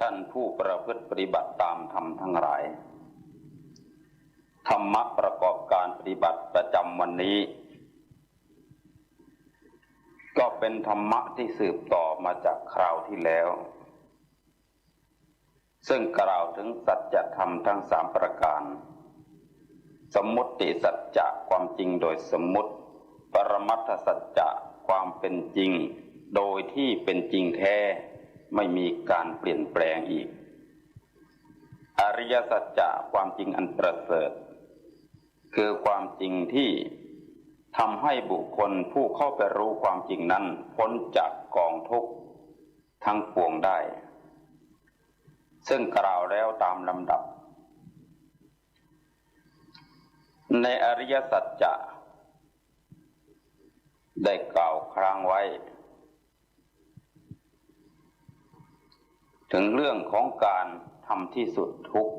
ท่านผู้ประพฤติปฏิบัติตามธรรมทั้งหลาย ธรรมะประกอบการปฏิบัติประจำวันนี้ ก็เป็นธรรมะที่สืบต่อมาจากคราวที่แล้ว ซึ่งกล่าวถึงสัจธรรมทั้งสามประการ สมมติสัจจะความจริงโดยสมมติ ปรมัตถสัจจะความเป็นจริง โดยที่เป็นจริงแท้ ไม่มีการเปลี่ยนแปลงอีก อริยสัจจะความจริงอันประเสริฐ คือความจริงที่ทำให้บุคคลผู้เข้าไปรู้ความจริงนั้นพ้นจากกองทุกข์ทั้งปวงได้ ซึ่งกล่าวแล้วตามลำดับ ในอริยสัจจะได้กล่าวครั้งไว้ ถึงเรื่องของการทำที่สุดทุกข์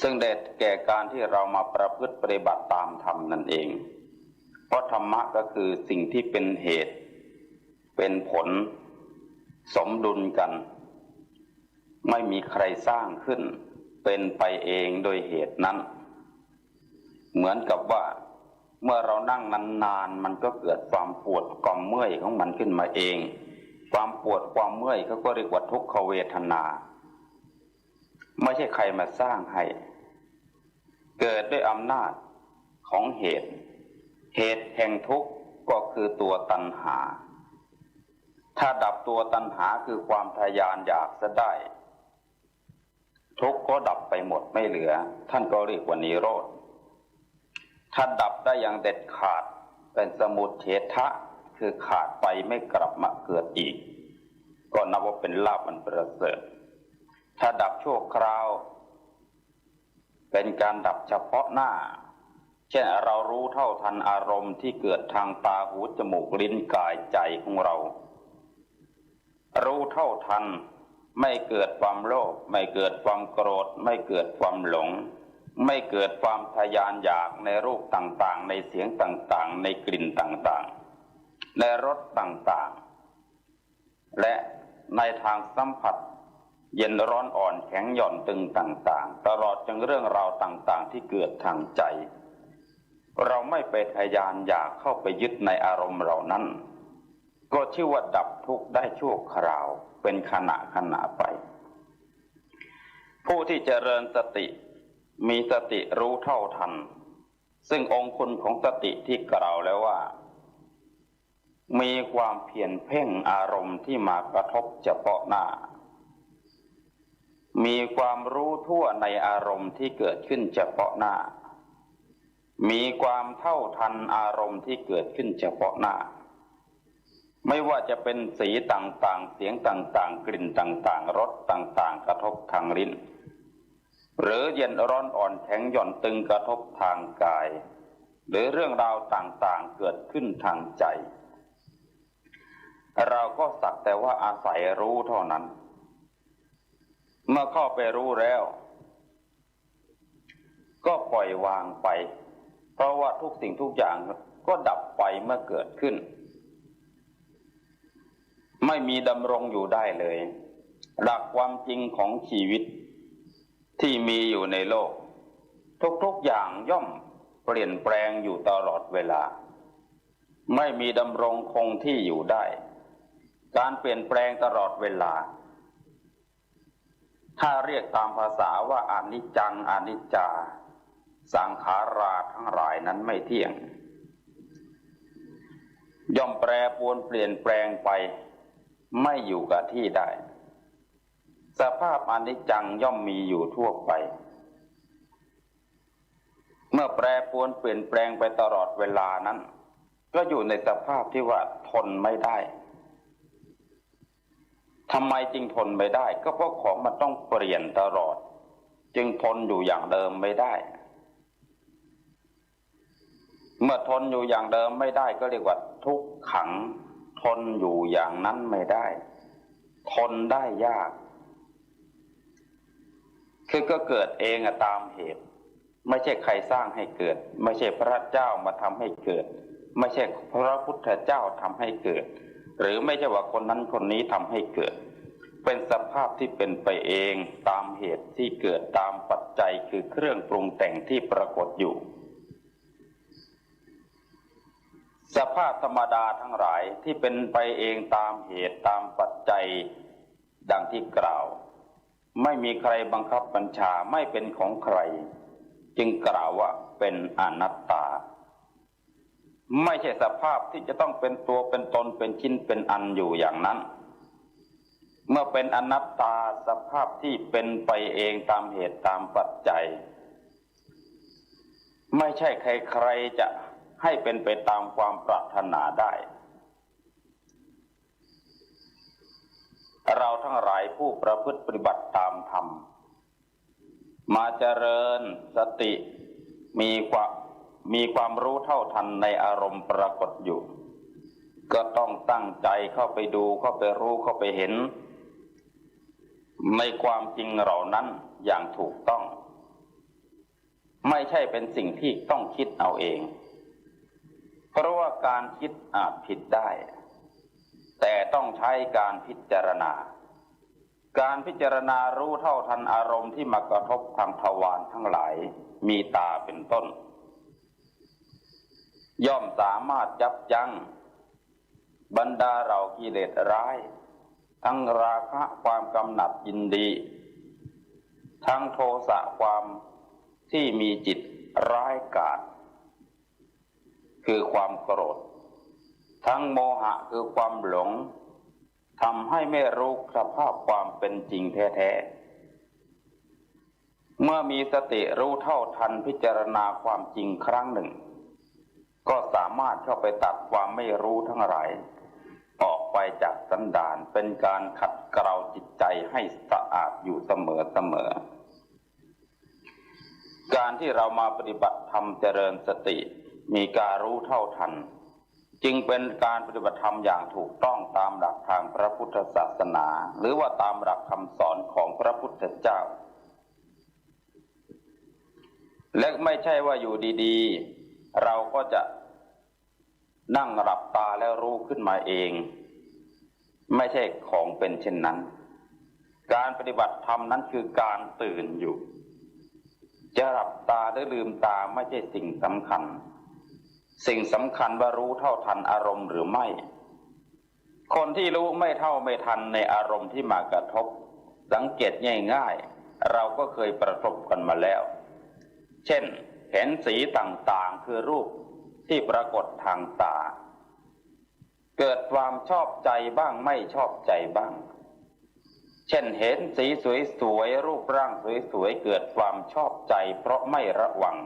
ซึ่งเด็ดแก่การที่เรามาประพฤติปฏิบัติตามธรรมนั่นเอง เพราะธรรมะก็คือสิ่งที่เป็นเหตุ เป็นผล สมดุลกัน ไม่มีใครสร้างขึ้น เป็นไปเองโดยเหตุนั้น เหมือนกับว่าเมื่อเรานั่งนานๆมันก็เกิดความปวดความเมื่อยของมันขึ้นมาเอง ความปวดความเมื่อยเขาก็เรียกว่าทุกขเวทนา ไม่ใช่ใครมาสร้างให้ เกิดด้วยอำนาจของเหตุ เหตุแห่งทุกข์ก็คือตัวตัณหา ถ้าดับตัวตัณหาคือความทยานอยากจะได้ ทุกข์ก็ดับไปหมดไม่เหลือ ท่านก็เรียกว่านิโรธถ้าดับได้อย่างเด็ดขาดเป็นสมุทเฉทะคือขาดไปไม่กลับมา เกิดอีก ก็นับว่าเป็นลาบมันประเสริฐถ้าดับชั่วคราว เป็นการดับเฉพาะหน้า เช่นเรารู้เท่าทันอารมณ์ที่เกิดทางตาหูจมูกลิ้นกายใจของเรา รู้เท่าทันไม่เกิดความโลภไม่เกิดความโกรธ ไม่เกิดความหลง ไม่เกิดความทยานอยากในรูปต่างๆ ในเสียงต่างๆ ในกลิ่นต่างๆ ในรสต่างๆ และในทางสัมผัส เย็นร้อนอ่อนแข็งหย่อนตึงต่างๆ ตลอดจนเรื่องราวต่างๆ ที่เกิดทางใจ เราไม่ไปทยานอยากเข้าไปยึดในอารมณ์เหล่านั้น ก็ชื่อว่าดับทุกข์ได้ชั่วคราวเป็นขณะขณะไป ผู้ที่เจริญสติมีสติรู้เท่าทัน ซึ่งองคุณของสติที่กล่าวแล้วว่า มีความเพียรเพ่งอารมณ์ที่มากระทบเฉพาะหน้า มีความรู้ทั่วในอารมณ์ที่เกิดขึ้นเฉพาะหน้า มีความเท่าทันอารมณ์ที่เกิดขึ้นเฉพาะหน้า ไม่ว่าจะเป็นสีต่างๆ เสียงต่างๆ กลิ่นต่างๆ รสต่างๆ กระทบทางลิ้น หรือเย็นร้อนอ่อนแข็งหย่อนตึงกระทบทางกาย หรือเรื่องราวต่างๆ เกิดขึ้นทางใจ เราก็สักแต่ว่าอาศัยรู้เท่านั้น เมื่อเข้าไปรู้แล้ว ก็ปล่อยวางไป เพราะว่าทุกสิ่งทุกอย่างก็ดับไปเมื่อเกิดขึ้น ไม่มีดำรงอยู่ได้เลย หลักความจริงของชีวิตที่มีอยู่ในโลก ทุกๆอย่างย่อมเปลี่ยนแปลงอยู่ตลอดเวลา ไม่มีดำรงคงที่อยู่ได้ การเปลี่ยนแปลงตลอดเวลา ถ้าเรียกตามภาษาว่าอนิจจังอนิจจา สังขาราทั้งหลายนั้นไม่เที่ยง ย่อมแปรปรวนเปลี่ยนแปลงไปไม่อยู่กับที่ได้ สภาพอนิจจังย่อมมีอยู่ทั่วไป เมื่อแปรปรวนเปลี่ยนแปลงไปตลอดเวลานั้น ก็อยู่ในสภาพที่ว่าทนไม่ได้ ทำไมจึงทนไม่ได้ ก็เพราะของมันต้องเปลี่ยนตลอด จึงทนอยู่อย่างเดิมไม่ได้ เมื่อทนอยู่อย่างเดิมไม่ได้ก็เรียกว่าทุกขัง ทนอยู่อย่างนั้นไม่ได้ ทนได้ยาก คือก็เกิดเองตามเหตุ ไม่ใช่ใครสร้างให้เกิด ไม่ใช่พระเจ้ามาทำให้เกิด ไม่ใช่พระพุทธเจ้าทำให้เกิด หรือไม่ใช่ว่าคนนั้นคนนี้ทำให้เกิด เป็นสภาพที่เป็นไปเองตามเหตุที่เกิดตามปัจจัยคือเครื่องปรุงแต่งที่ปรากฏอยู่ สภาพธรรมดาทั้งหลายที่เป็นไปเองตามเหตุตามปัจจัยดังที่กล่าว ไม่มีใครบังคับบัญชาไม่เป็นของใคร จึงกล่าวว่าเป็นอนัตตา ไม่ใช่สภาพที่จะต้องเป็นตัวเป็นตนเป็นชิ้นเป็นอันอยู่อย่างนั้น เมื่อเป็นอนัตตาสภาพที่เป็นไปเองตามเหตุตามปัจจัย ไม่ใช่ใครๆจะให้เป็นไปตามความปรารถนาได้ เราทั้งหลายผู้ประพฤติปฏิบัติตามธรรม มาเจริญสติมีความ มีความรู้เท่าทันในอารมณ์ปรากฏอยู่ ก็ต้องตั้งใจเข้าไปดูเข้าไปรู้เข้าไปเห็น ในความจริงเหล่านั้นอย่างถูกต้อง ไม่ใช่เป็นสิ่งที่ต้องคิดเอาเอง เพราะว่าการคิดอาจผิดได้ แต่ต้องใช้การพิจารณา การพิจารณารู้เท่าทันอารมณ์ที่มากระทบทางทวารทั้งหลายมีตาเป็นต้น ย่อมสามารถยับยั้งบรรดาเรากิเลสร้าย ทั้งราคะความกำหนัดยินดี ทั้งโทสะความที่มีจิตร้ายกาจคือความโกรธ ทั้งโมหะคือความหลงทำให้ไม่รู้สภาพความเป็นจริงแท้ๆ เมื่อมีสติรู้เท่าทันพิจารณาความจริงครั้งหนึ่ง ก็สามารถเข้าไปตัดความไม่รู้ทั้งหลายออกไปจากสันดานเป็นการขัดเกลาจิตใจให้สะอาดอยู่เสมอเสมอ การที่เรามาปฏิบัติธรรมเจริญสติ มีการรู้เท่าทัน จึงเป็นการปฏิบัติธรรมอย่างถูกต้องตามหลักทางพระพุทธศาสนา หรือว่าตามหลักคำสอนของพระพุทธเจ้า และไม่ใช่ว่าอยู่ดีๆ เราก็จะ นั่งหลับตาแล้วรู้ขึ้นมาเอง ไม่ใช่ของเป็นเช่นนั้น การปฏิบัติธรรมนั้นคือการตื่นอยู่ จะหลับตาหรือลืมตาไม่ใช่สิ่งสำคัญ สิ่งสำคัญว่ารู้เท่าทันอารมณ์หรือไม่ คนที่รู้ไม่เท่าไม่ทันในอารมณ์ที่มากระทบ สังเกตง่ายๆ เราก็เคยประสบกันมาแล้ว เช่น เห็นสีต่างๆ คือรูป ที่ปรากฏทางตา เกิดความชอบใจบ้างไม่ชอบใจบ้าง เช่นเห็นสีสวยๆรูปร่างสวยๆเกิดความชอบใจ เพราะไม่ระวัง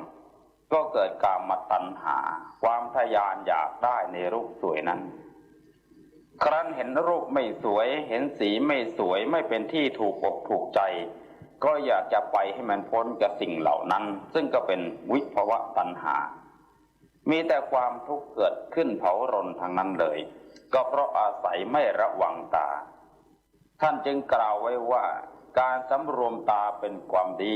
ก็เกิดการมาตัณหา ความทยานอยากได้ในรูปสวยนั้น ครั้นเห็นรูปไม่สวย เห็นสีไม่สวยไม่เป็นที่ถูกอกถูกใจก็อยากจะไปให้มันพ้นกับสิ่งเหล่านั้น ซึ่งก็เป็นวิภวะตัณหา มีแต่ความทุกข์เกิดขึ้นเผารนทางนั้นเลย ก็เพราะอาศัยไม่ระวังตา ท่านจึงกล่าวไว้ว่า การสำรวมตาเป็นความดี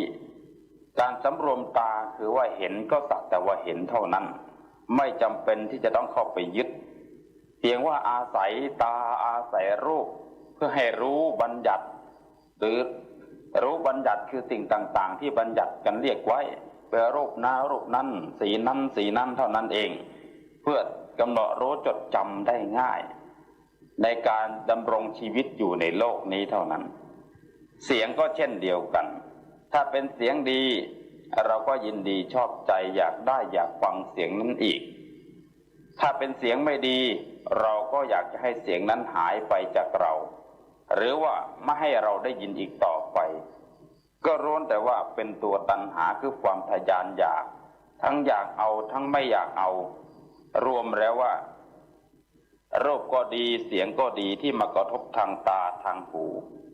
การสำรวมตาคือว่าเห็นก็สักแต่ว่าเห็นเท่านั้น ไม่จำเป็นที่จะต้องเข้าไปยึด เพียงว่าอาศัยตาอาศัยรูป เพื่อให้รู้บัญญัติ หรือรู้บัญญัติคือสิ่งต่าง ๆ ที่บัญญัติกันเรียกไว้ เป็นรูปน้ารูปนั้นสีนั้นสีนั้นเท่านั้นเอง เพื่อกำหนดรู้จดจำได้ง่าย ในการดำรงชีวิตอยู่ในโลกนี้เท่านั้น เสียงก็เช่นเดียวกัน ถ้าเป็นเสียงดี เราก็ยินดีชอบใจอยากได้อยากฟังเสียงนั้นอีก ถ้าเป็นเสียงไม่ดี เราก็อยากจะให้เสียงนั้นหายไปจากเรา หรือว่าไม่ให้เราได้ยินอีกต่อไป ก็ร้วนแต่ว่าเป็นตัวตัณหาคือความทยานอยาก ทั้งอยากเอาทั้งไม่อยากเอา รวมแล้วว่ารูปก็ดีเสียงก็ดีที่มากระทบทางตาทางหู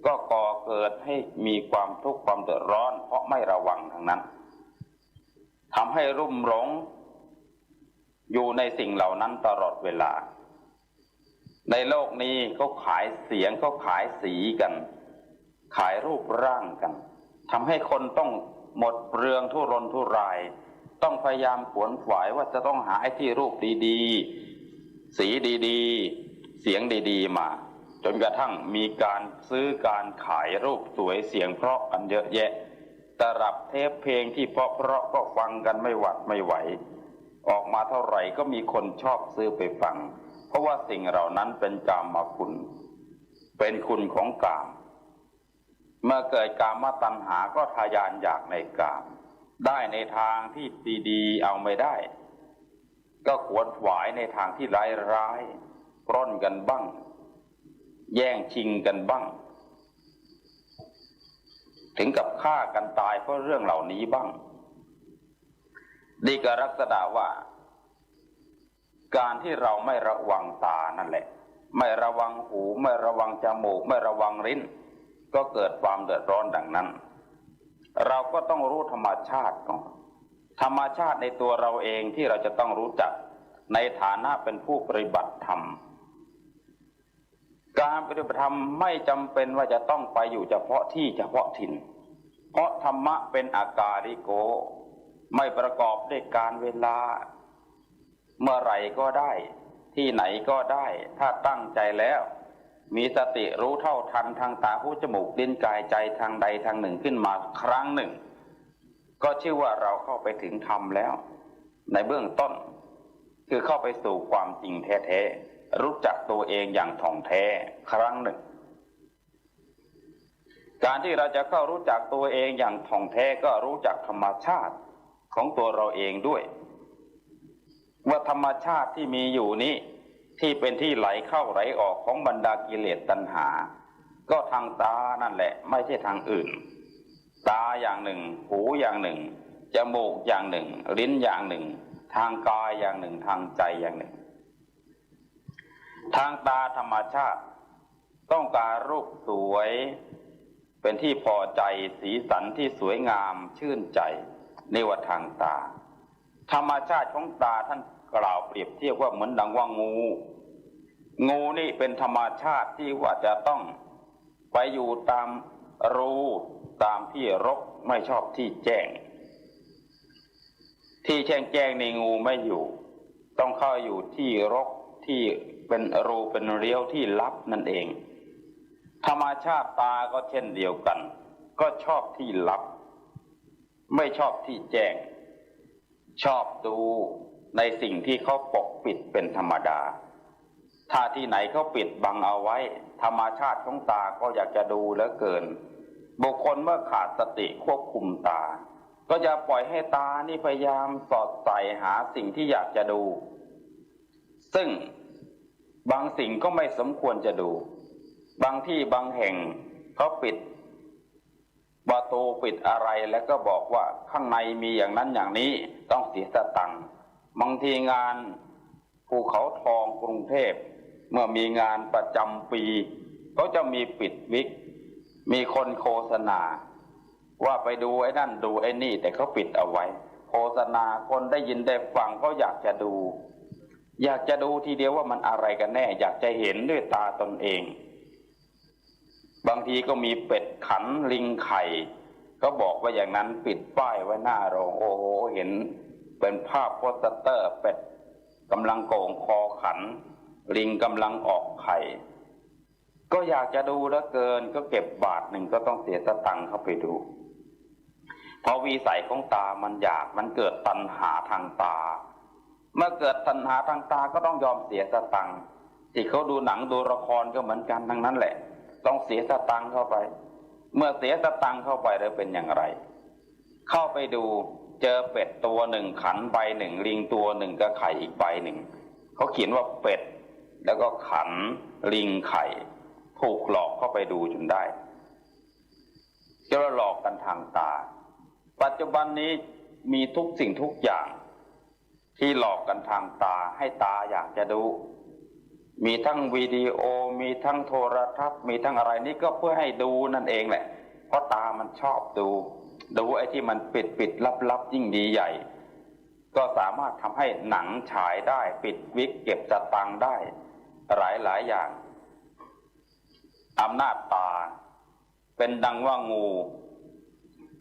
ก็ก่อเกิดให้มีความทุกข์ความเดือดร้อน เพราะไม่ระวังทั้งนั้นทำให้รุ่มหลง อยู่ในสิ่งเหล่านั้นตลอดเวลา ในโลกนี้เขาขายเสียงเขาขายสีกัน ขายรูปร่างกัน ทำให้คนต้องหมดเรืองทุรนทุราย ต้องพยายามขวนขวายว่าจะต้องหาไอ้ที่รูปดีๆ สีดีๆ เสียงดีๆ มา จนกระทั่งมีการซื้อการขายรูปสวยเสียงเพราะกันเยอะแยะตรับเทปเพลงที่เพราะเพราะๆก็ฟังกันไม่หวัดไม่ไหว ออกมาเท่าไหร่ก็มีคนชอบซื้อไปฟัง เพราะว่าสิ่งเหล่านั้นเป็นกามมาคุณ เป็นคุณของกาม เมื่อเกิดกามตัณหาก็ทายานอยากในกาม ได้ในทางที่ดีๆเอาไม่ได้ ก็ขวนขวายในทางที่ร้ายร้ายๆปล้นกันบ้าง แย่งชิงกันบ้าง ถึงกับฆ่ากันตายเพราะเรื่องเหล่านี้บ้างดีก็ลักษณะว่า การที่เราไม่ระวังตานั่นแหละ ไม่ระวังหู ไม่ระวังจมูก ไม่ระวังลิ้น ก็เกิดความเดือดร้อนดังนั้น เราก็ต้องรู้ธรรมชาติก่อนธรรมชาติในตัวเราเองที่เราจะต้องรู้จักในฐานะเป็นผู้ปฏิบัติธรรม การปฏิบัติธรรมไม่จำเป็นว่าจะต้องไปอยู่เฉพาะที่เฉพาะถิ่น เพราะธรรมะเป็นอาการิโก ไม่ประกอบด้วยการเวลา เมื่อไหร่ก็ได้ ที่ไหนก็ได้ ถ้าตั้งใจแล้ว มีสติรู้เท่าทันทางตาหูจมูกลิ้นกายใจทางใดทางหนึ่งขึ้นมาครั้งหนึ่ง ก็ชื่อว่าเราเข้าไปถึงธรรมแล้ว ในเบื้องต้น คือเข้าไปสู่ความจริงแท้ๆรู้จักตัวเองอย่างถ่องแท้ครั้งหนึ่ง การที่เราจะเข้ารู้จักตัวเองอย่างถ่องแท้ก็รู้จักธรรมชาติของตัวเราเองด้วย ว่าธรรมชาติที่มีอยู่นี้ ที่เป็นที่ไหลเข้าไหลออกของบรรดากิเลสตัณหา ก็ทางตานั่นแหละ ไม่ใช่ทางอื่น ตาอย่างหนึ่ง หูอย่างหนึ่ง จมูกอย่างหนึ่ง ลิ้นอย่างหนึ่ง ทางกายอย่างหนึ่ง ทางใจอย่างหนึ่ง ทางตาธรรมชาติ ต้องการรูปสวย เป็นที่พอใจสีสันที่สวยงามชื่นใจนี่ว่าทางตา ธรรมชาติของตาท่าน กล่าวเปรียบเทียบว่าเหมือนดังว่างู งูนี่เป็นธรรมชาติที่ว่าจะต้องไปอยู่ตามรูตามที่รกไม่ชอบที่แจ้ง ที่แจ้งแจ้งในงูไม่อยู่ ต้องเข้าอยู่ที่รกที่เป็นรูเป็นเลี้ยวที่ลับนั่นเอง ธรรมชาติตาก็เช่นเดียวกัน ก็ชอบที่ลับ ไม่ชอบที่แจ้ง ชอบดู ในสิ่งที่เขาปกปิดเป็นธรรมดา ถ้าที่ไหนเขาปิดบังเอาไว้ ธรรมชาติของตาก็อยากจะดูเหลือเกิน บุคคลเมื่อขาดสติควบคุมตา ก็จะปล่อยให้ตานี่พยายามสอดใส่หาสิ่งที่อยากจะดู ซึ่งบางสิ่งก็ไม่สมควรจะดู บางที่บางแห่งเขาปิดประตูปิดอะไรแล้วก็บอกว่าข้างในมีอย่างนั้นอย่างนี้ต้องเสียสตังค์ บางทีงานภูเขาทองกรุงเทพ เมื่อมีงานประจำปีเขาจะมีปิดวิก มีคนโฆษณา ว่าไปดูไอ้นั่นดูไอ้นี่แต่เขาปิดเอาไว้ โฆษณาคนได้ยินได้ฟังก็อยากจะดู อยากจะดูทีเดียวว่ามันอะไรกันแน่ อยากจะเห็นด้วยตาตนเอง บางทีก็มีเป็ดขันลิงไข่ ก็บอกว่าอย่างนั้นปิดป้ายไว้หน้าโรงโอ้โหเห็น เป็นภาพโปสเตอร์เป็ดกำลังโก่งคอขัน ลิงกำลังออกไข่ ก็อยากจะดูเหลือเกินก็เก็บบาทหนึ่งก็ต้องเสียสตังค์เข้าไปดู เพราะวีสัยของตามันอยากมันเกิดตัณหาทางตา เมื่อเกิดตัณหาทางตาก็ต้องยอมเสียสตังค์ที่เขาดูหนังดูละครก็เหมือนกันทั้งนั้นแหละ ต้องเสียสตังค์เข้าไป เมื่อเสียสตังค์เข้าไปแล้วเป็นอย่างไร เข้าไปดู เจอเป็ดตัวหนึ่งขันใบหนึ่งลิงตัวหนึ่งก็ไข่อีกใบหนึ่งเขาเขียนว่าเป็ด แล้วก็ขันลิงไข่ถูกหลอกเข้าไปดูจนได้จะหลอกกันทางตา ปัจจุบันนี้มีทุกสิ่งทุกอย่าง ที่หลอกกันทางตาให้ตาอยากจะดู มีทั้งวิดีโอ มีทั้งโทรทัศน์ มีทั้งอะไรนี่ก็เพื่อให้ดูนั่นเองแหละ เพราะตามันชอบดู ดูไอ้ที่มันปิดปิดลับลับยิ่งดีใหญ่ ก็สามารถทำให้หนังฉายได้ปิดวิกเก็บสตังได้หลายหลายอย่างอำนาจตา เป็นดังว่างู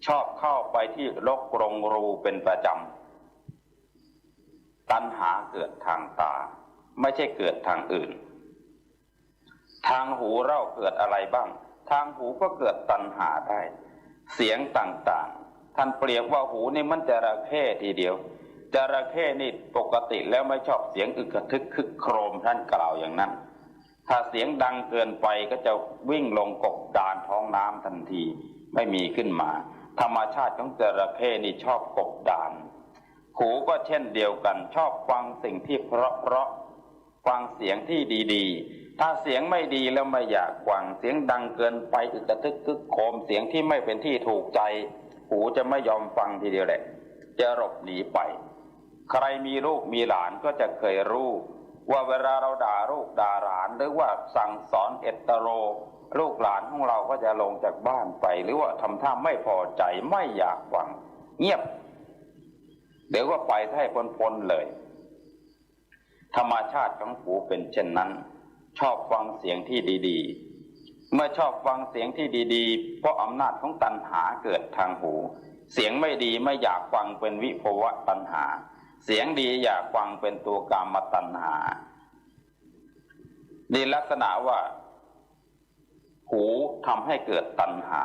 ชอบเข้าไปที่รกกรงรูเป็นประจำตัณหาเกิดทางตา ไม่ใช่เกิดทางอื่น ทางหูเราเกิดอะไรบ้าง ทางหูก็เกิดตัณหาได้ เสียงต่างๆ ท่านเปรียบว่าหูนี่มันจระเข้ทีเดียวจระเข้นี่ปกติแล้วไม่ชอบเสียงอึกระทึกคึกโครมท่านกล่าวอย่างนั้น ถ้าเสียงดังเกินไปก็จะวิ่งลงกบดานท้องน้ำทันทีไม่มีขึ้นมา ธรรมชาติของจระเข้นี่ชอบกบดาน หูก็เช่นเดียวกันชอบฟังสิ่งที่เพราะเพราะฟังเสียงที่ดี ๆ ถ้าเสียงไม่ดีแล้วไม่อยากฟังเสียงดังเกินไปอึกกระทึกคึกโคมเสียงที่ไม่เป็นที่ถูกใจ หูจะไม่ยอมฟังทีเดียวแหละ จะหลบหนีไป ใครมีลูกมีหลานก็จะเคยรู้ว่าเวลาเราด่าลูกด่าหลานหรือว่าสั่งสอนเอตโร ลูกหลานของเราก็จะลงจากบ้านไป หรือว่าทำท่าไม่พอใจไม่อยากฟัง เงียบ เดี๋ยวก็ไปให้พ้นๆเลย ธรรมชาติของหูเป็นเช่นนั้น ชอบฟังเสียงที่ดีๆ เมื่อชอบฟังเสียงที่ดีๆ เพราะอำนาจของตัณหาเกิดทางหู เสียงไม่ดีไม่อยากฟังเป็นวิภวะตัณหา เสียงดีอยากฟังเป็นตัวกามตัณหาดีลักษณะว่า หูทำให้เกิดตัณหา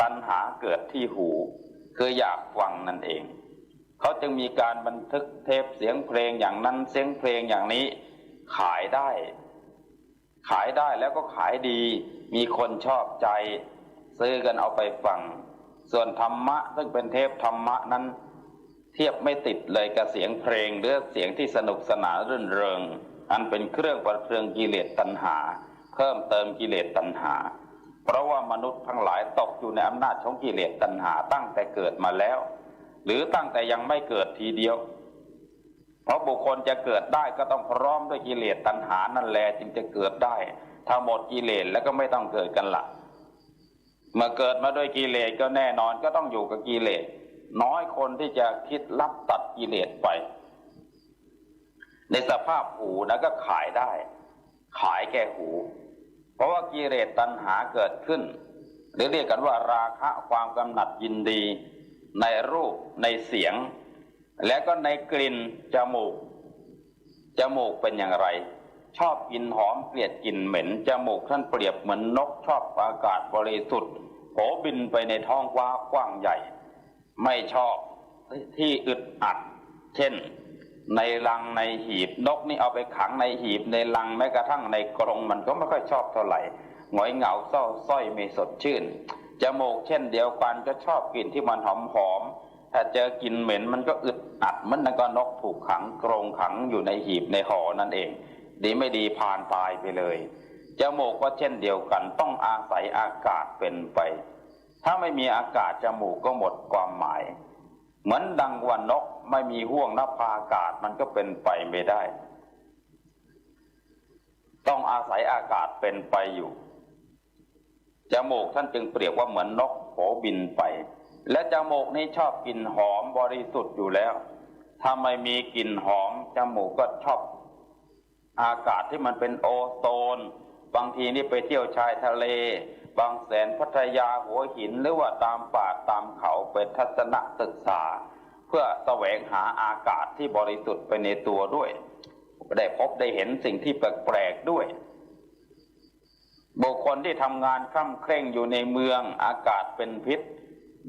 ตัณหาเกิดที่หู คืออยากฟังนั่นเอง เขาจึงมีการบันทึกเทปเสียงเพลงอย่างนั้นเสียงเพลงอย่างนี้ขายได้ ขายได้แล้วก็ขายดี มีคนชอบใจ ซื้อกันเอาไปฟัง ส่วนธรรมะ ซึ่งเป็นเทปธรรมะนั้น เทียบไม่ติดเลยกับเสียงเพลงหรือเสียงที่สนุกสนานรื่นเริง อันเป็นเครื่องประเทืองกิเลสตัณหา เพิ่มเติมกิเลสตัณหา เพราะว่ามนุษย์ทั้งหลายตกอยู่ในอำนาจของกิเลสตัณหาตั้งแต่เกิดมาแล้ว หรือตั้งแต่ยังไม่เกิดทีเดียว เพราะบุคคลจะเกิดได้ก็ต้องพร้อมด้วยกิเลสตัณหานั่นแหละจึงจะเกิดได้ ถ้าหมดกิเลสแล้วก็ไม่ต้องเกิดกันละเมื่อเกิดมาด้วยกิเลสก็แน่นอนก็ต้องอยู่กับกิเลสน้อยคนที่จะคิดรับตัดกิเลสไป ในสภาพหูนะก็ขายได้ ขายแก่หู เพราะว่ากิเลสตัณหาเกิดขึ้น หรือเรียกกันว่าราคะความกำหนัดยินดี ในรูปในเสียง และก็ในกลิ่นจมูก จมูกเป็นอย่างไร ชอบกลิ่นหอมเกลียดกลิ่นเหม็น จมูกท่านเปรียบเหมือนนกชอบอากาศบริสุทธิ์โผบินไปในท้องว้ากว้างใหญ่ ไม่ชอบที่อึดอัด เช่น ในรังในหีบนกนี่เอาไปขังในหีบในรังแม้กระทั่งในกรงมันก็ไม่ค่อยชอบเท่าไหร่หงอยเหงาเศร้าสร้อยไม่สดชื่นจมูกเช่นเดียวกันก็ชอบกลิ่นที่มันหอมหอม ถ้าเจอกลิ่นเหม็นมันก็อึดอัดมันนั่นก็นกถูกขังกรงขังอยู่ในหีบในหอนั่นเอง ดีไม่ดีผ่านตายไปเลยจมูกก็เช่นเดียวกันต้องอาศัยอากาศเป็นไป ถ้าไม่มีอากาศจมูกก็หมดความหมาย เหมือนดังว่านกไม่มีห่วงนภาอากาศมันก็เป็นไปไม่ได้ ต้องอาศัยอากาศเป็นไปอยู่จมูกท่านจึงเปรียบว่าเหมือนนกโผบินไป และจมูกนี้ชอบกลิ่นหอมบริสุทธิ์อยู่แล้ว ถ้าไม่มีกลิ่นหอมจมูกก็ชอบอากาศที่มันเป็นโอโซน บางทีนี่ไปเที่ยวชายทะเล บางแสนพัทยาหัวหินหรือว่าตามป่าตามเขาไปทัศนศึกษา เพื่อแสวงหาอากาศที่บริสุทธิ์ไปในตัวด้วย ได้พบได้เห็นสิ่งที่แปลกๆด้วย บุคคลที่ทำงานคล่ำเคร่งอยู่ในเมืองอากาศเป็นพิษ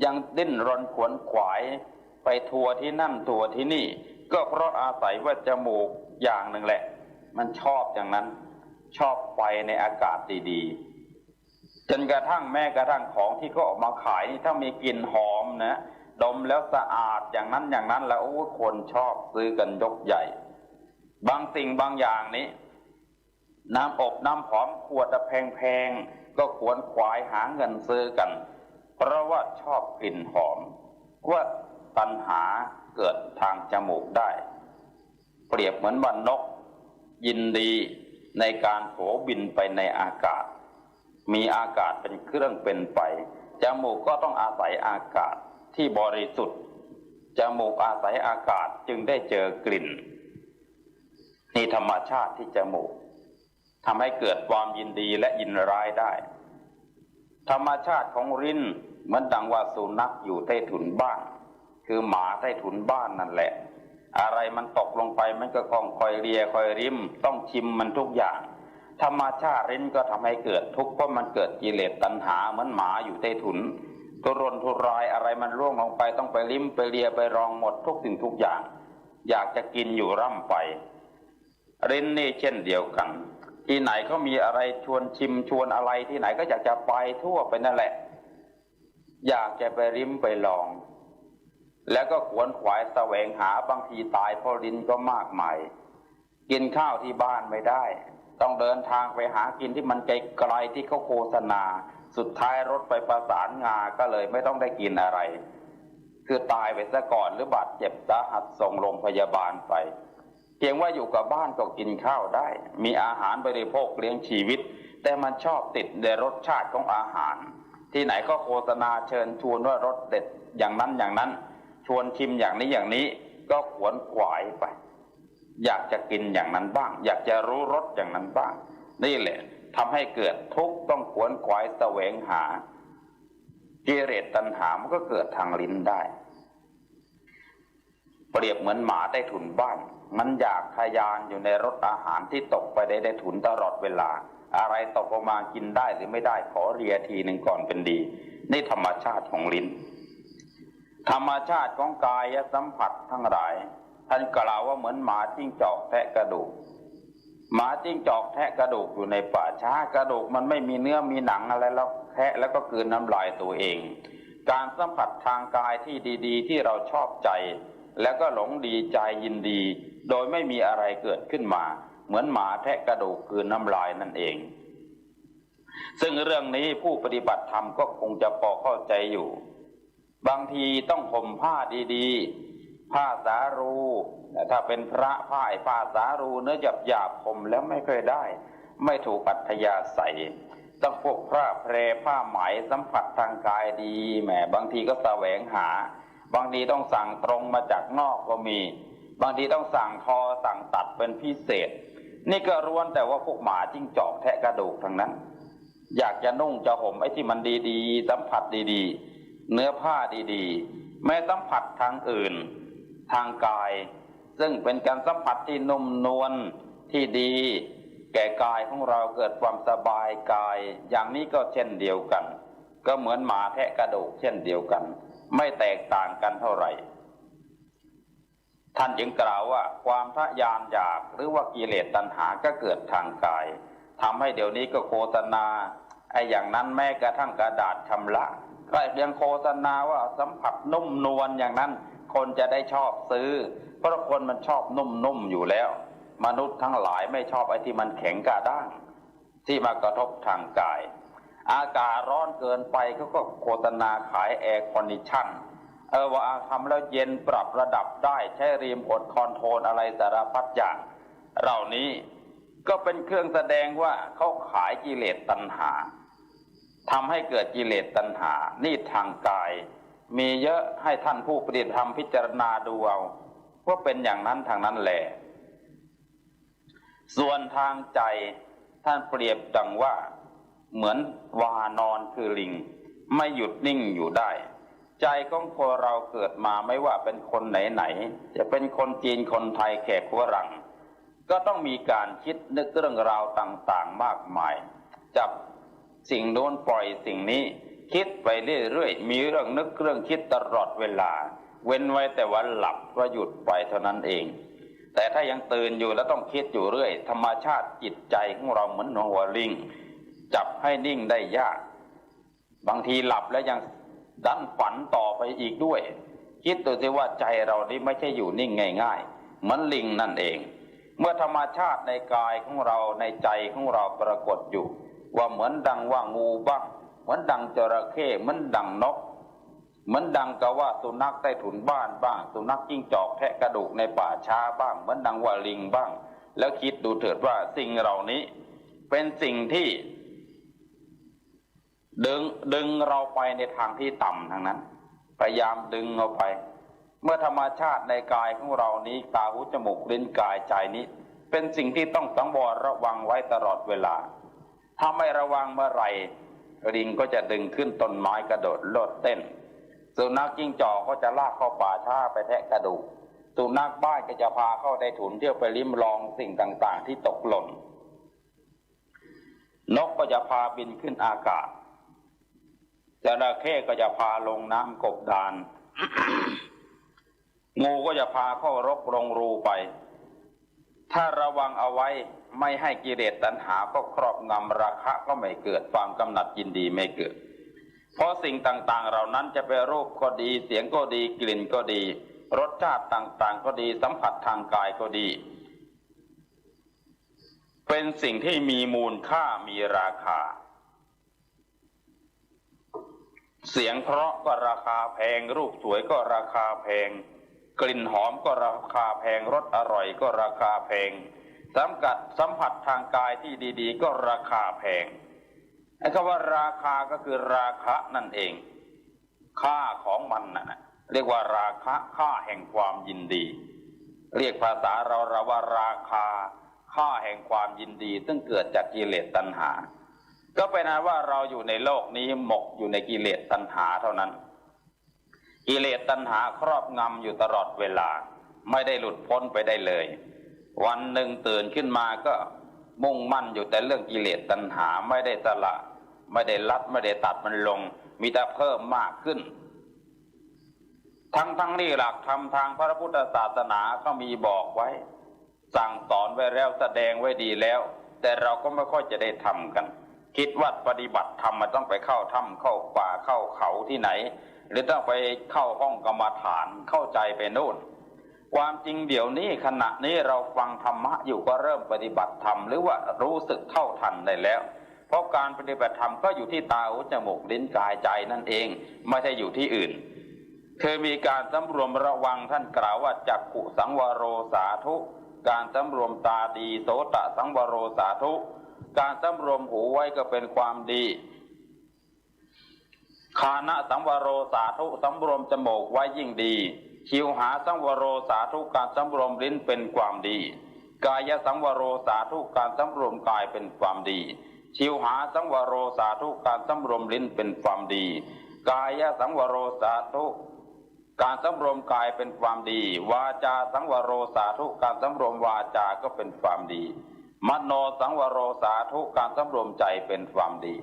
ยังดิ้นรนขวนขวายไปทัวที่นั่นทัวที่นี่ ก็เพราะอาศัยว่าจมูกอย่างหนึ่งแหละ มันชอบอย่างนั้น ชอบไปในอากาศดีๆ จนกระทั่งแม้กระทั่งของที่เขาออกมาขายนี่ถ้ามีกลิ่นหอมนะ ดมแล้วสะอาดอย่างนั้นอย่างนั้น แล้วโอ้คนชอบซื้อกันยกใหญ่ บางสิ่งบางอย่างนี้ น้ำอบน้ำหอมขวดแพงๆก็ขวนขวายหาเงินซื้อกัน เพราะว่าชอบกลิ่นหอม ว่าตัณหาเกิดทางจมูกได้ เปรียบเหมือนวันนก ยินดีในการโผบินไปในอากาศ มีอากาศเป็นเครื่องเป็นไป จมูกก็ต้องอาศัยอากาศที่บริสุทธิ์ จมูกอาศัยอากาศจึงได้เจอกลิ่น นี่ธรรมชาติที่จมูกทำให้เกิดความยินดีและยินร้ายได้ ธรรมชาติของรินเหมือนดังว่าสุนัขอยู่ใต้ถุนบ้าน คือหมาใต้ถุนบ้านนั่นแหละ อะไรมันตกลงไปมันก็คองคอยเลียคอยริม ต้องชิมมันทุกอย่าง ธรรมชาติริ้นก็ทำให้เกิดทุกข์เพราะมันเกิดกิเลสตัณหาเหมือนหมาอยู่ใต้ถุนทุรนทุรายอะไรมันร่วงลงไปต้องไปลิ้มไปเลียไปรองหมดทุกสิ่งทุกอย่าง อยากจะกินอยู่ร่ำไปริ้นนี่เช่นเดียวกัน ที่ไหนเขามีอะไรชวนชิมชวนอะไรที่ไหนก็อยากจะไปทั่วไปนั่นแหละ อยากจะไปริมไปลอง แล้วก็ขวนขวายแสวงหาบางทีตายเพราะลิ้นก็มากมายกินข้าวที่บ้านไม่ได้ ต้องเดินทางไปหากินที่มันไกลๆที่เขาโฆษณา สุดท้ายรถไปประสานงาก็เลยไม่ต้องได้กินอะไร คือตายไปซะก่อนหรือบาดเจ็บสาหัสส่งโรงพยาบาลไป เพียงว่าอยู่กับบ้านก็กินข้าวได้ มีอาหารบริโภคเลี้ยงชีวิต แต่มันชอบติดในรสชาติของอาหาร ที่ไหนก็โฆษณาเชิญชวนว่ารสเด็ดอย่างนั้นอย่างนั้น ชวนชิมอย่างนี้อย่างนี้ก็ขวนขวายไป อยากจะกินอย่างนั้นบ้าง อยากจะรู้รสอย่างนั้นบ้าง นี่แหละทำให้เกิดทุกข์ต้องขวนขวายแสวงหากิเลสตัณหามันก็เกิดทางลิ้นได้ เปรียบเหมือนหมาใต้ถุนบ้าน มันอยากทยานอยู่ในรสอาหารที่ตกไปได้ได้ถุนตลอดเวลา อะไรตกลงมากินได้หรือไม่ได้ขอเรียทีหนึ่งก่อนเป็นดี นี่ธรรมชาติของลิ้น ธรรมชาติของกายสัมผัสทั้งหลาย ท่านกล่าวว่าเหมือนหมาจิ้งจอกแทะกระดูกหมาจิ้งจอกแทะกระดูกอยู่ในป่าช้ากระดูกมันไม่มีเนื้อมีหนังอะไรแล้วแทะแล้วก็กืนน้ำลายตัวเอง การสัมผัสทางกายที่ดี ๆ ที่เราชอบใจ แล้วก็หลงดีใจยินดี โดยไม่มีอะไรเกิดขึ้นมา เหมือนหมาแทะกระดูกกลืนน้ำลายนั่นเอง ซึ่งเรื่องนี้ผู้ปฏิบัติธรรมก็คงจะพอเข้าใจอยู่ บางทีต้องห่มผ้าดีๆ ผ้าสารูแต่ถ้าเป็นพระผ้าไอ้ผ้าสารูเนื้อหยาบหยาบๆห่มแล้วไม่เคยได้ ไม่ถูกปัตยาใส่ต้องพวกผ้าแพรผ้าไหมสัมผัสทางกายดีแหมบางทีก็แสวงหา บางทีต้องสั่งตรงมาจากนอกก็มี บางทีต้องสั่งทอสั่งตัดเป็นพิเศษ นี่ก็ร้วนแต่ว่าพวกหมาจิ้งจอกแทะกระดูกทั้งนั้น อยากจะนุ่งจะห่มไอ้ที่มันดีๆ สัมผัสดีๆ เนื้อผ้าดีๆไม่สัมผัสทางอื่น ทางกาย ซึ่งเป็นการสัมผัสที่นุ่มนวลที่ดี แก่กายของเราเกิดความสบายกาย อย่างนี้ก็เช่นเดียวกัน ก็เหมือนหมาแทะกระดูกเช่นเดียวกัน ไม่แตกต่างกันเท่าไหร่ ท่านจึงกล่าวว่าความทะยานอยากหรือว่ากิเลสตัณหาก็เกิดทางกายทำให้เดี๋ยวนี้ก็โฆษณาไอ้อย่างนั้นแม้กระทั่งกระดาษชำระก็ยังโฆษณาว่าสัมผัสนุ่มนวลอย่างนั้น คนจะได้ชอบซื้อ เพราะคนมันชอบนุ่มๆอยู่แล้ว มนุษย์ทั้งหลายไม่ชอบไอ้ที่มันแข็งกระด้าง ที่มากระทบทางกาย อากาศร้อนเกินไปเขาก็โฆษณาขายแอร์คอนดิชันเออว่าทำแล้วเย็นปรับระดับได้ใช้รีโมทคอนโทรลอะไรสารพัดอย่าง เหล่านี้ก็เป็นเครื่องแสดงว่าเขาขายกิเลสตัณหาทำให้เกิดกิเลสตัณหา นี่ทางกาย มีเยอะให้ท่านผู้ปฏิธรรมพิจารณาดูเอาว่าเป็นอย่างนั้นทางนั้นแหละส่วนทางใจท่านเปรียบดังว่า เหมือนวานอนคือลิง ไม่หยุดนิ่งอยู่ได้ ใจของคนเราเกิดมาไม่ว่าเป็นคนไหนๆจะเป็นคนจีนคนไทยแขกหัวรังก็ต้องมีการคิดนึกเรื่องราวต่างๆมากมาย จับสิ่งโน้นปล่อยสิ่งนี้ คิดไปเรื่อยๆมีเรื่องนึกเรื่องคิดตลอดเวลา เว้นไว้แต่วันหลับก็หยุดไปเท่านั้นเองแต่ถ้ายังตื่นอยู่แล้วต้องคิดอยู่เรื่อย ธรรมชาติจิตใจของเราเหมือนหัวลิง จับให้นิ่งได้ยาก บางทีหลับแล้วยังดันฝันต่อไปอีกด้วย คิดดูสิว่าใจเรานี่ไม่ใช่อยู่นิ่งง่ายๆเหมือนลิงนั่นเอง เมื่อธรรมชาติในกายของเราในใจของเราปรากฏอยู่ ว่าเหมือนดังว่างูบ้าง เหมือนดังจระเข้เหมือนดังนกเหมือนดังกับว่าสุนัขใต้ถุนบ้านบ้าง สุนัขจิ้งจอกแทะกระดูกในป่าช้าบ้าง เหมือนดังว่าลิงบ้าง แล้วคิดดูเถิดว่าสิ่งเหล่านี้ เป็นสิ่งที่ ดึงดึงเราไปในทางที่ต่ำทางนั้น พยายามดึงเอาไป เมื่อธรรมชาติในกายของเรานี้ตาหูจมูกลิ้นกายใจนี้ เป็นสิ่งที่ต้องสังวรระวังไว้ตลอดเวลา ถ้าไม่ระวังเมื่อไหร่ลิงก็จะดึงขึ้นต้นไม้กระโดดโลดเต้น สุนัขจิ้งจอกก็จะลากเข้าป่าช้าไปแทะกระดูกสุนัขบ้านก็จะพาเข้าได้ถุนเที่ยวไปลิ้มลองสิ่งต่างๆ ที่ตกหล่นนกก็จะพาบินขึ้นอากาศ จระเข้ก็จะพาลงน้ำกบดาน งูก็จะพาเข้ารกลงรูไป ถ้าระวังเอาไว้ไม่ให้กิเลสตัณหาก็ครอบงำราคะก็ไม่เกิดความกำหนัดยินดีไม่เกิด เพราะสิ่งต่างๆ เหล่านั้นจะเป็นรูปก็ดี เสียงก็ดีกลิ่นก็ดี รสชาติต่างๆ ก็ดีสัมผัสทางกายก็ดี เป็นสิ่งที่มีมูลค่ามีราคา เสียงเพราะก็ราคาแพง รูปสวยก็ราคาแพง กลิ่นหอมก็ราคาแพงรสอร่อยก็ราคาแพงสัมกัดสัมผัสทางกายที่ดีๆ ก็ราคาแพงไอ้คำว่าราคาก็คือราคะนั่นเอง ค่าของมันน่ะเรียกว่าราคะค่าแห่งความยินดี เรียกภาษาเราเราว่าราคา ค่าแห่งความยินดีซึ่งเกิดจากกิเลสตัณหา ก็เป็นนั้นว่าเราอยู่ในโลกนี้หมกอยู่ในกิเลสตัณหาเท่านั้น กิเลสตัณหาครอบงำอยู่ตลอดเวลา ไม่ได้หลุดพ้นไปได้เลย วันหนึ่งตื่นขึ้นมาก็มุ่งมั่นอยู่แต่เรื่องกิเลสตัณหาไม่ได้สละ ไม่ได้ลัดไม่ได้ตัดมันลง มีแต่เพิ่มมากขึ้น ทั้งทั้งนี่หลักธรรมทางพระพุทธศาสนาก็มีบอกไว้ สั่งสอนไว้แล้วแสดงไว้ดีแล้ว แต่เราก็ไม่ค่อยจะได้ทำกัน คิดว่าปฏิบัติธรรมมันต้องไปเข้าถ้ำเข้าป่าเข้าเขาที่ไหน หรือต้องไปเข้าห้องกรรมฐานเข้าใจไปโน่น ความจริงเดี๋ยวนี้ขณะนี้เราฟังธรรมะอยู่ก็เริ่มปฏิบัติธรรมหรือว่ารู้สึกเท่าทันได้แล้ว เพราะการปฏิบัติธรรมก็อยู่ที่ตาหูจมูกลิ้นกายใจนั่นเองไม่ใช่อยู่ที่อื่นเคยมีการสำรวมระวังท่านกล่าวว่าจักขุสังวโรสาธุ การสำรวมตาดีโสตะสังวโรสาธุ การสำรวมหูไว้ก็เป็นความดีคานะสังวโรสาธุสำรวมจมูกไว้ยิ่งดี ชิวหาสังวโรสาธุการสำรวมลิ้นเป็นความดี กายสังวโรสาธุการสำรวมกายเป็นความดี ชิวหาสังวโรสาธุการสำรวมลิ้นเป็นความดี กายสังวโรสาธุการสำรวมกายเป็นความดี วาจาสังวโรสาธุการสำรวมวาจาก็เป็นความดี มโนสังวโรสาธุการสำรวมใจเป็นความดี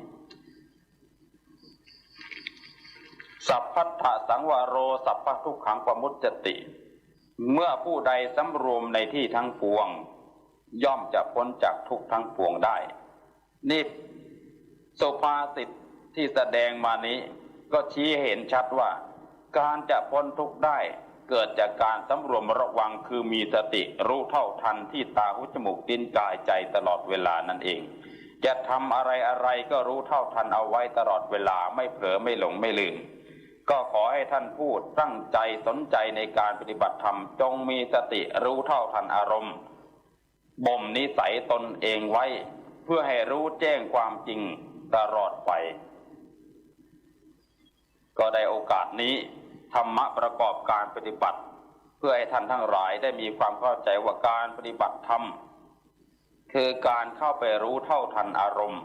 สัพพัทธสังวโรสัพพทุกขังปมุตจติ เมื่อผู้ใดสำรวมในที่ทั้งปวง ย่อมจะพ้นจากทุกทั้งปวงได้ นี่สุภาษิตที่แสดงมานี้ ก็ชี้เห็นชัดว่า การจะพ้นทุกข์ได้ เกิดจากการสำรวมระวังคือมีสติรู้เท่าทันที่ตาหูจมูกลิ้นกายใจตลอดเวลานั่นเอง จะทำอะไรอะไรก็รู้เท่าทันเอาไว้ตลอดเวลาไม่เผลอไม่หลงไม่ลืม ก็ขอให้ท่านพูดตั้งใจสนใจในการปฏิบัติธรรมจงมีสติรู้เท่าทันอารมณ์บ่มนิสัยตนเองไว้ เพื่อให้รู้แจ้งความจริงตลอดไป ก็ได้โอกาสนี้ ธรรมะประกอบการปฏิบัติ เพื่อให้ท่านทั้งหลายได้มีความเข้าใจว่าการปฏิบัติธรรม คือการเข้าไปรู้เท่าทันอารมณ์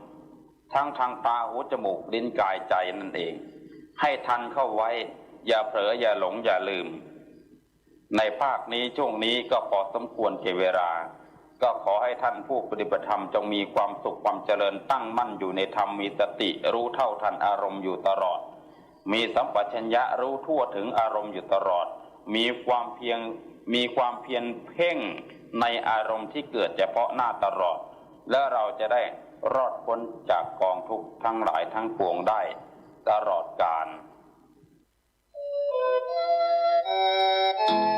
ทั้งทางตาหูจมูกลิ้นกายใจนั่นเอง ให้ทันเข้าไว้ อย่าเผลออย่าหลงอย่าลืม ในภาคนี้ช่วงนี้ก็พอสมควรเกเวลาก็ขอให้ท่านผู้ปฏิบัติธรรมจงมีความสุขความเจริญตั้งมั่นอยู่ในธรรมมีสติรู้เท่าทันอารมณ์อยู่ตลอด มีสัมปชัญญะรู้ทั่วถึงอารมณ์อยู่ตลอด มีความเพียงมีความเพียรเพ่งในอารมณ์ที่เกิดเฉพาะหน้าตลอด และเราจะได้รอดพ้นจากกองทุกข์ทั้งหลายทั้งปวงได้ตลอดกาล Thank you.